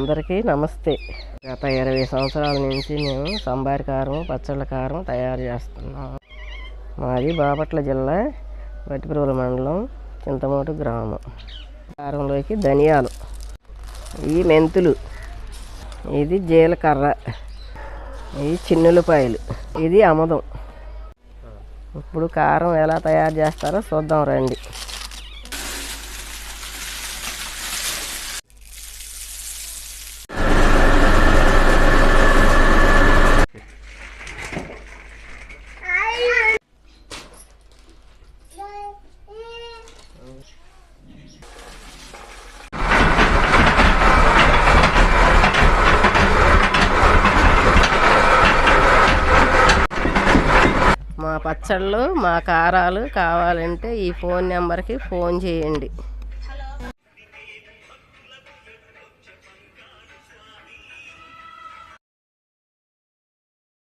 అందరికీ నమస్తే. గత ఇరవై సంవత్సరాల నుంచి మేము సంబారి కారం పచ్చళ్ళ కారం తయారు చేస్తున్నాం. మాది బాపట్ల జిల్లా వట్టిపురుల మండలం చింతమూటు గ్రామం. కారంలోకి ధనియాలు ఈ మెంతులు ఇది జీలకర్ర ఇది చిన్నులపాయలు ఇది అమదం ఇప్పుడు కారం ఎలా తయారు చేస్తారో చూద్దాం రండి. మా పచ్చళ్ళు మా కారాలు కావాలంటే ఈ ఫోన్ నెంబర్కి ఫోన్ చేయండి.